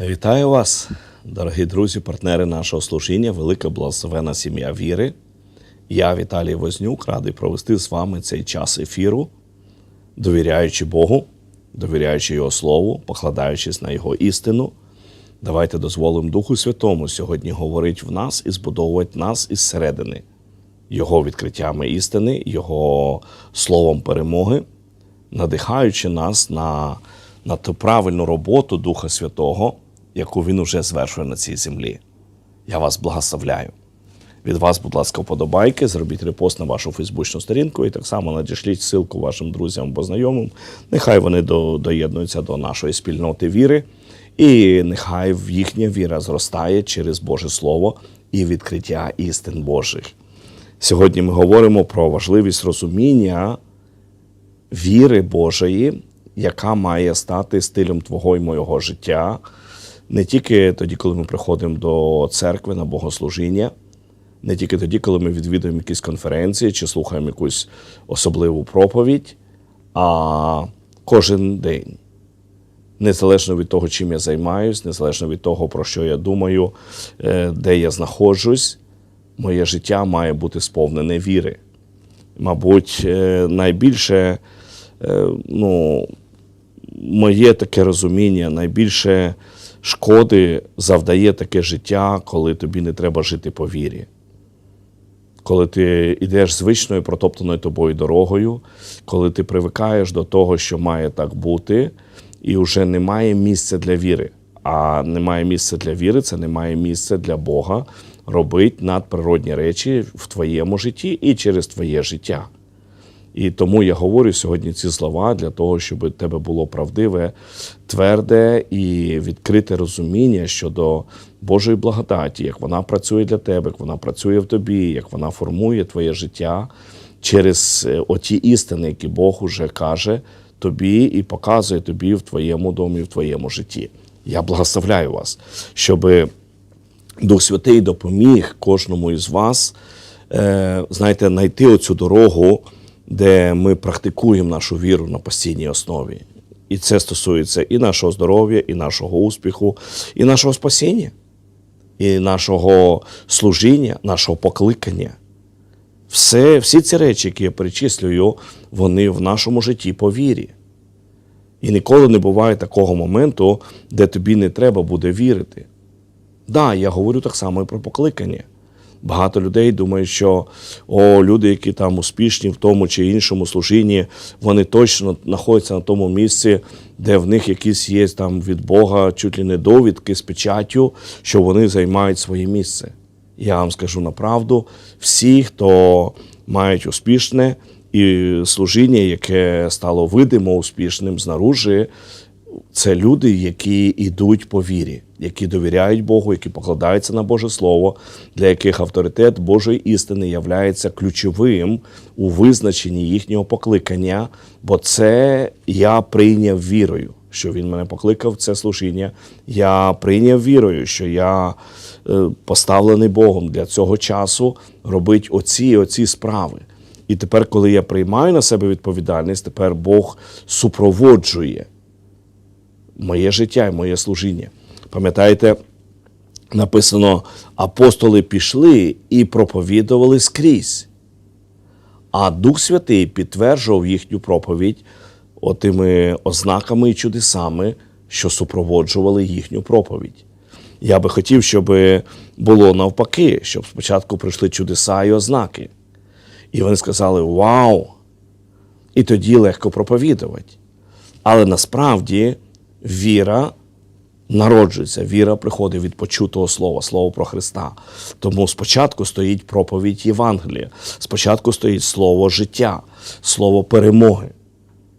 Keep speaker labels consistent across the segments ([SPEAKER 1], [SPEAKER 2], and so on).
[SPEAKER 1] Вітаю вас, дорогі друзі, партнери нашого служіння, велика благословена сім'я віри. Я, Віталій Вознюк, радий провести з вами цей час ефіру, довіряючи Богу, довіряючи Його Слову, покладаючись на Його істину. Давайте дозволимо Духу Святому сьогодні говорити в нас і збудовувати нас із середини, Його відкриттями істини, Його словом перемоги, надихаючи нас на, на ту правильну роботу Духа Святого, яку Він уже звершує на цій землі. Я вас благословляю. Від вас, будь ласка, вподобайки, зробіть репост на вашу фейсбучну сторінку і так само надішліть ссылку вашим друзям або знайомим. Нехай вони до, доєднуються до нашої спільноти віри, і нехай їхня віра зростає через Боже Слово і відкриття істин Божих. Сьогодні ми говоримо про важливість розуміння віри Божої, яка має стати стилем твого і моєго життя, не тільки тоді, коли ми приходимо до церкви на богослужіння, не тільки тоді, коли ми відвідуємо якісь конференції чи слухаємо якусь особливу проповідь, а кожен день. Незалежно від того, чим я займаюсь, незалежно від того, про що я думаю, е, де я знаходжусь, моє життя має бути сповнене віри. Мабуть, е, найбільше е, ну, моє таке розуміння, найбільше шкоди завдає таке життя, коли тобі не треба жити по вірі. Коли ти йдеш звичною протоптаною тобою дорогою, коли ти привикаєш до того, що має так бути, і вже немає місця для віри. А немає місця для віри, це немає місця для Бога робити надприродні речі в твоєму житті і через твоє життя. І тому я говорю сьогодні ці слова для того, щоб у тебе було правдиве, тверде і відкрите розуміння щодо Божої благодаті, як вона працює для тебе, як вона працює в тобі, як вона формує твоє життя через е, оті істини, які Бог уже каже тобі і показує тобі в твоєму домі, в твоєму житті. Я благословляю вас, щоб Дух Святий допоміг кожному із вас, е, знаєте, знайти оцю дорогу, де ми практикуємо нашу віру на постійній основі. І це стосується і нашого здоров'я, і нашого успіху, і нашого спасіння, і нашого служіння, нашого покликання. Все, всі ці речі, які я перечислюю, вони в нашому житті по вірі. І ніколи не буває такого моменту, де тобі не треба буде вірити. Так, да, я говорю так само і про покликання. Багато людей думають, що о, люди, які там успішні в тому чи іншому служінні, вони точно знаходяться на тому місці, де в них якісь є там від Бога чуть ли не довідки з печаттю, що вони займають своє місце. Я вам скажу на правду, всі, хто мають успішне і служіння, яке стало видимо успішним знаружи, це люди, які йдуть по вірі, які довіряють Богу, які покладаються на Боже Слово, для яких авторитет Божої істини являється ключовим у визначенні їхнього покликання, бо це я прийняв вірою, що він мене покликав це служіння. Я прийняв вірою, що я е, поставлений Богом для цього часу робити оці і оці справи. І тепер, коли я приймаю на себе відповідальність, тепер Бог супроводжує моє життя і моє служіння. Пам'ятаєте, написано: апостоли пішли і проповідували скрізь, а Дух Святий підтверджував їхню проповідь отими ознаками і чудесами, що супроводжували їхню проповідь. Я би хотів, щоб було навпаки, щоб спочатку прийшли чудеса і ознаки. І вони сказали: Вау! І тоді легко проповідувати. Але насправді віра народжується, віра приходить від почутого слова, слово про Христа. Тому спочатку стоїть проповідь Євангелія, спочатку стоїть слово життя, слово перемоги.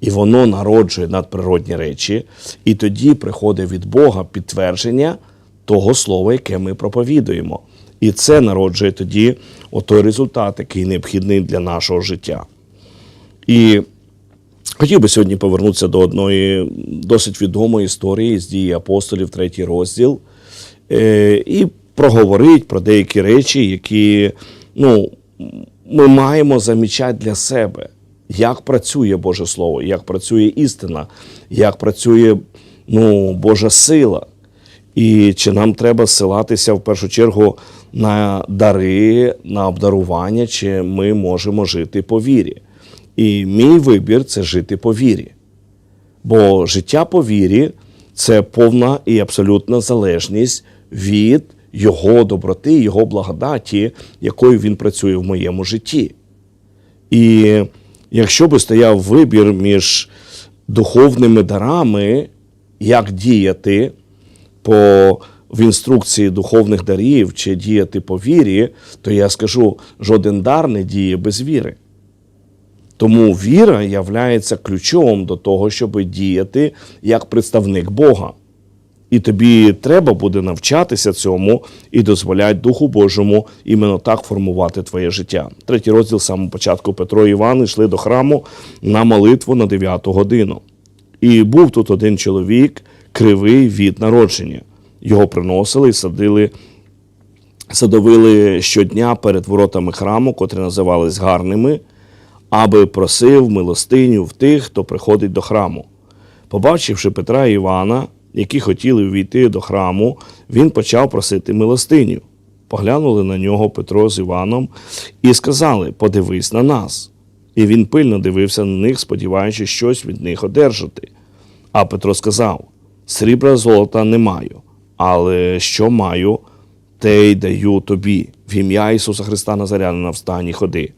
[SPEAKER 1] І воно народжує надприродні речі, і тоді приходить від Бога підтвердження того слова, яке ми проповідуємо. І це народжує тоді отой результат, який необхідний для нашого життя. І хотів би сьогодні повернутися до одної досить відомої історії з дії апостолів, третій розділ, е, і проговорити про деякі речі, які ну, ми маємо замічати для себе, як працює Боже Слово, як працює істина, як працює ну, Божа сила. І чи нам треба ссилатися в першу чергу на дари, на обдарування, чи ми можемо жити по вірі? І мій вибір це жити по вірі. Бо життя по вірі це повна і абсолютна залежність від Його доброти, Його благодаті, якою він працює в моєму житті. І якщо би стояв вибір між духовними дарами, як діяти по в інструкції духовних дарів чи діяти по вірі, то я скажу, жоден дар не діє без віри. Тому віра являється ключом до того, щоб діяти як представник Бога. І тобі треба буде навчатися цьому і дозволяти Духу Божому іменно так формувати твоє життя. Третій розділ самого початку Петро і Іван йшли до храму на молитву на 9 годину. І був тут один чоловік, кривий від народження. Його приносили і садили, садовили щодня перед воротами храму, котрі називались гарними, аби просив милостиню в тих, хто приходить до храму. Побачивши Петра і Івана, які хотіли ввійти до храму, він почав просити милостиню. Поглянули на нього Петро з Іваном і сказали: Подивись на нас. І він пильно дивився на них, сподіваючись щось від них одержати. А Петро сказав: Срібра золота не маю, але що маю, те й даю тобі, в ім'я Ісуса Христа Назарянина встані ходи.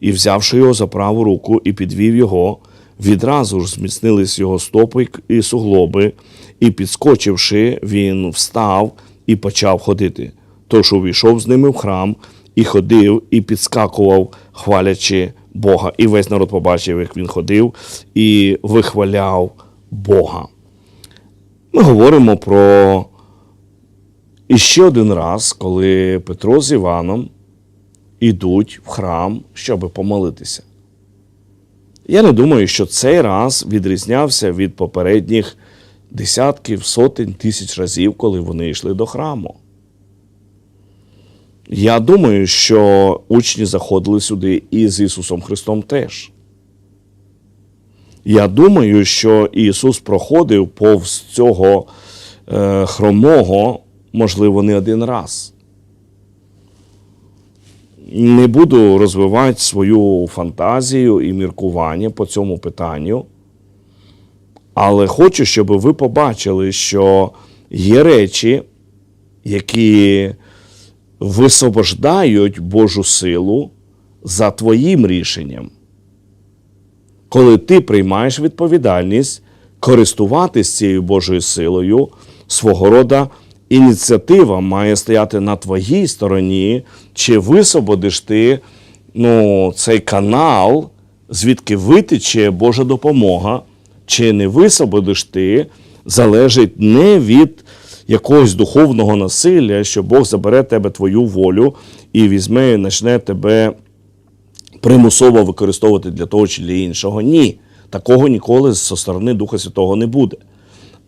[SPEAKER 1] І, взявши його за праву руку і підвів його, відразу ж зміцнились його стопи і суглоби, і, підскочивши, він встав і почав ходити. Тож увійшов з ними в храм і ходив, і підскакував, хвалячи Бога. І весь народ побачив, як він ходив і вихваляв Бога. Ми говоримо про іще один раз, коли Петро з Іваном ідуть в храм, щоб помолитися. Я не думаю, що цей раз відрізнявся від попередніх десятків, сотень тисяч разів, коли вони йшли до храму. Я думаю, що учні заходили сюди і з Ісусом Христом теж. Я думаю, що Ісус проходив повз цього е, хромого, можливо, не один раз. Не буду розвивати свою фантазію і міркування по цьому питанню, але хочу, щоб ви побачили, що є речі, які висвобождають Божу силу за твоїм рішенням. Коли ти приймаєш відповідальність користуватись цією Божою силою, свого рода ініціатива має стояти на твоїй стороні, чи висвободиш ти ну, цей канал, звідки витече Божа допомога, чи не висвободиш ти, залежить не від якогось духовного насилля, що Бог забере тебе твою волю і візьме і почне тебе примусово використовувати для того чи для іншого. Ні, такого ніколи зі сторони Духа Святого не буде.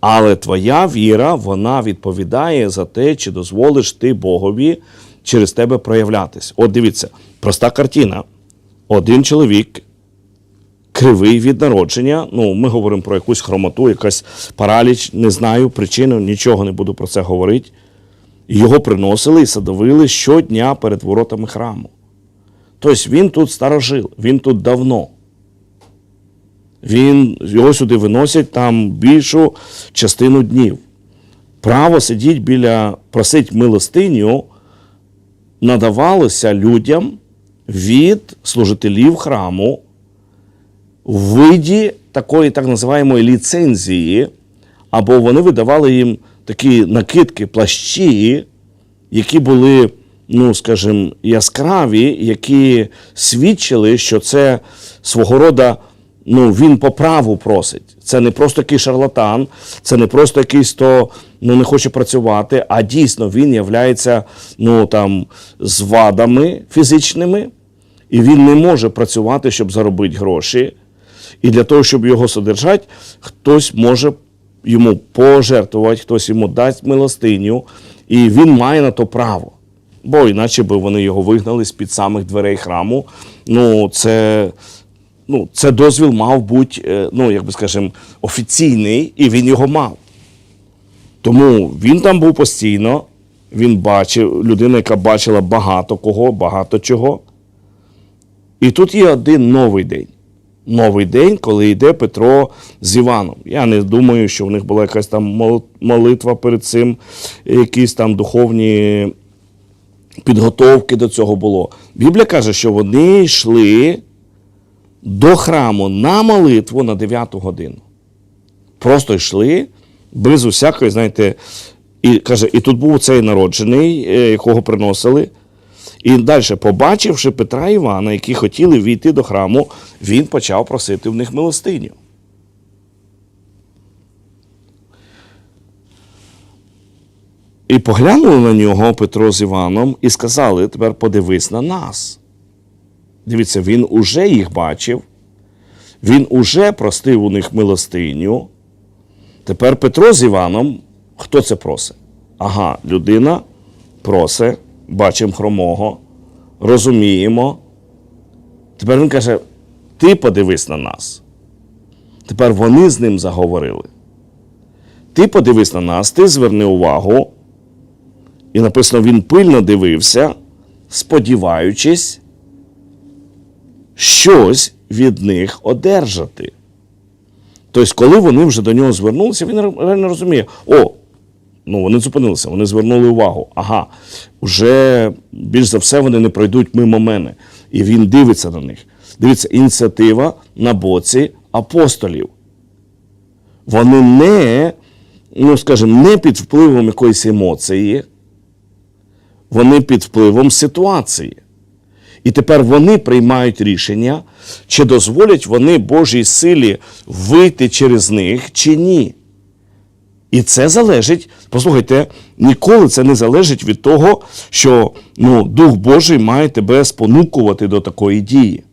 [SPEAKER 1] Але твоя віра, вона відповідає за те, чи дозволиш ти Богові через тебе проявлятись. От дивіться, проста картина. Один чоловік кривий від народження. Ну, ми говоримо про якусь хромоту, якась параліч, не знаю причину, нічого не буду про це говорити. Його приносили і садовили щодня перед воротами храму. Тобто він тут старожил, він тут давно. Він, Його сюди виносять там більшу частину днів. Право сидіти біля, просить милостиню надавалося людям від служителів храму в виді такої так називаємої ліцензії, або вони видавали їм такі накидки, плащі, які були, ну, скажімо, яскраві, які свідчили, що це свого роду ну, він по праву просить. Це не просто якийсь шарлатан, це не просто якийсь, хто ну, не хоче працювати, а дійсно він являється ну, з вадами фізичними, і він не може працювати, щоб заробити гроші. І для того, щоб його содержати, хтось може йому пожертвувати, хтось йому дасть милостиню, і він має на то право. Бо іначе би вони його вигнали з під самих дверей храму. Ну, це, ну, це дозвіл мав бути, е, ну, як би скажемо, офіційний, і він його мав. Тому він там був постійно, він бачив, людина, яка бачила багато кого, багато чого. І тут є один новий день. Новий день, коли йде Петро з Іваном. Я не думаю, що в них була якась там молитва перед цим, якісь там духовні підготовки до цього було. Біблія каже, що вони йшли до храму на молитву на 9 годину. Просто йшли без усякої, знаєте, і каже, і тут був цей народжений, е, якого приносили. І далі, побачивши Петра і Івана, які хотіли війти до храму, він почав просити в них милостиню. І поглянули на нього Петро з Іваном і сказали: тепер подивись на нас. Дивіться, він уже їх бачив, він уже простив у них милостиню. Тепер Петро з Іваном, хто це просить? Ага, людина просить, бачимо хромого, розуміємо. Тепер він каже: ти подивись на нас. Тепер вони з ним заговорили. Ти подивись на нас, ти зверни увагу. І написано, він пильно дивився, сподіваючись щось від них одержати. Тобто, коли вони вже до нього звернулися, він реально розуміє: о, ну вони зупинилися, вони звернули увагу. Ага, вже більш за все вони не пройдуть мимо мене. І він дивиться на них. Дивіться, ініціатива на боці апостолів. Вони не, ну скажімо, не під впливом якоїсь емоції, вони під впливом ситуації. І тепер вони приймають рішення, чи дозволять вони Божій силі вийти через них, чи ні. І це залежить, послухайте, ніколи це не залежить від того, що ну, Дух Божий має тебе спонукувати до такої дії.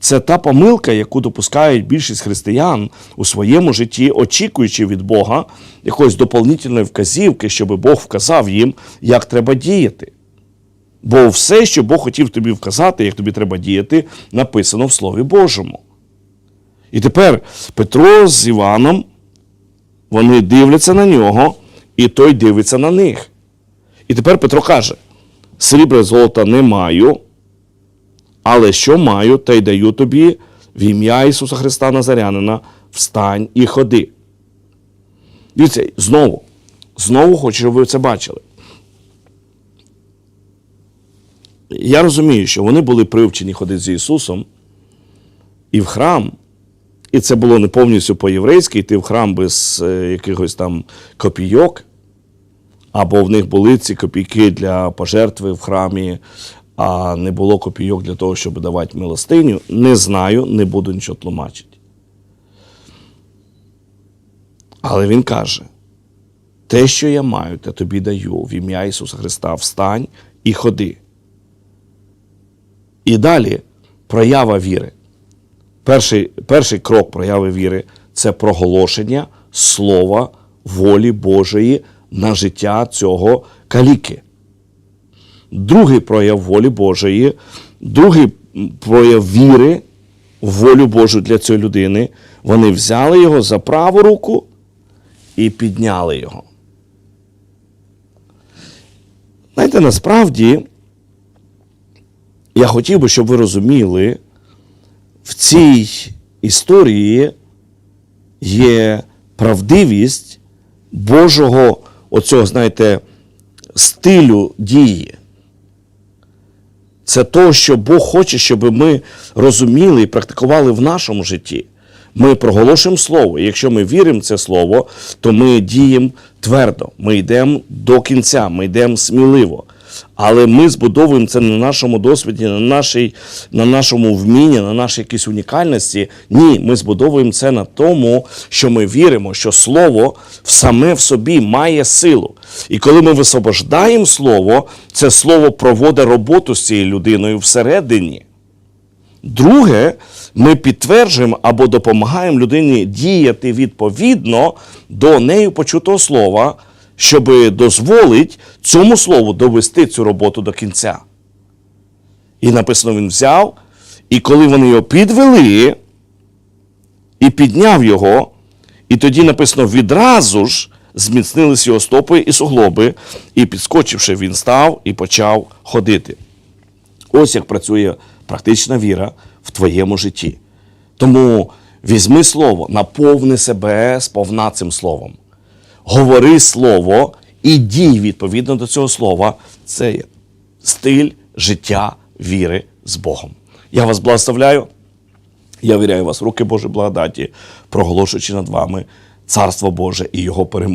[SPEAKER 1] Це та помилка, яку допускають більшість християн у своєму житті, очікуючи від Бога якоїсь доповнительної вказівки, щоб Бог вказав їм, як треба діяти. Бо все, що Бог хотів тобі вказати, як тобі треба діяти, написано в Слові Божому. І тепер Петро з Іваном, вони дивляться на нього, і той дивиться на них. І тепер Петро каже: срібра золота не маю, але що маю, те й даю тобі в ім'я Ісуса Христа Назарянина, встань і ходи. Дивіться, знову, знову хочу, щоб ви це бачили. Я розумію, що вони були привчені ходити з Ісусом і в храм, і це було не повністю по-єврейськи, йти в храм без е, якихось там копійок, або в них були ці копійки для пожертви в храмі, а не було копійок для того, щоб давати милостиню. Не знаю, не буду нічого тлумачити. Але він каже: те, що я маю, те тобі даю в ім'я Ісуса Христа, встань і ходи. І далі проява віри. Перший, перший крок прояви віри це проголошення слова волі Божої на життя цього каліки. Другий прояв волі Божої, другий прояв віри волю Божу для цієї людини. Вони взяли його за праву руку і підняли його. Знаєте, насправді. Я хотів би, щоб ви розуміли, в цій історії є правдивість Божого, оцього, знаєте, стилю дії. Це то, що Бог хоче, щоб ми розуміли і практикували в нашому житті. Ми проголошуємо слово. І якщо ми віримо в це слово, то ми діємо твердо, ми йдемо до кінця, ми йдемо сміливо. Але ми збудовуємо це на нашому досвіді, на, нашій, на нашому вмінні, на нашій якійсь унікальності. Ні, ми збудовуємо це на тому, що ми віримо, що слово саме в собі має силу. І коли ми висвобождаємо слово, це слово проводить роботу з цією людиною всередині. Друге, ми підтверджуємо або допомагаємо людині діяти відповідно до нею почутого слова, щоб дозволить цьому слову довести цю роботу до кінця. І написано, він взяв, і коли вони його підвели і підняв його, і тоді написано відразу ж зміцнились його стопи і суглоби, і підскочивши, він став і почав ходити. Ось як працює практична віра в твоєму житті. Тому візьми слово, наповни себе сповна цим словом. Говори слово і дій відповідно до цього слова. Це стиль життя віри з Богом. Я вас благословляю. Я віряю вас руки Божої благодаті, проголошуючи над вами Царство Боже і Його перемогу.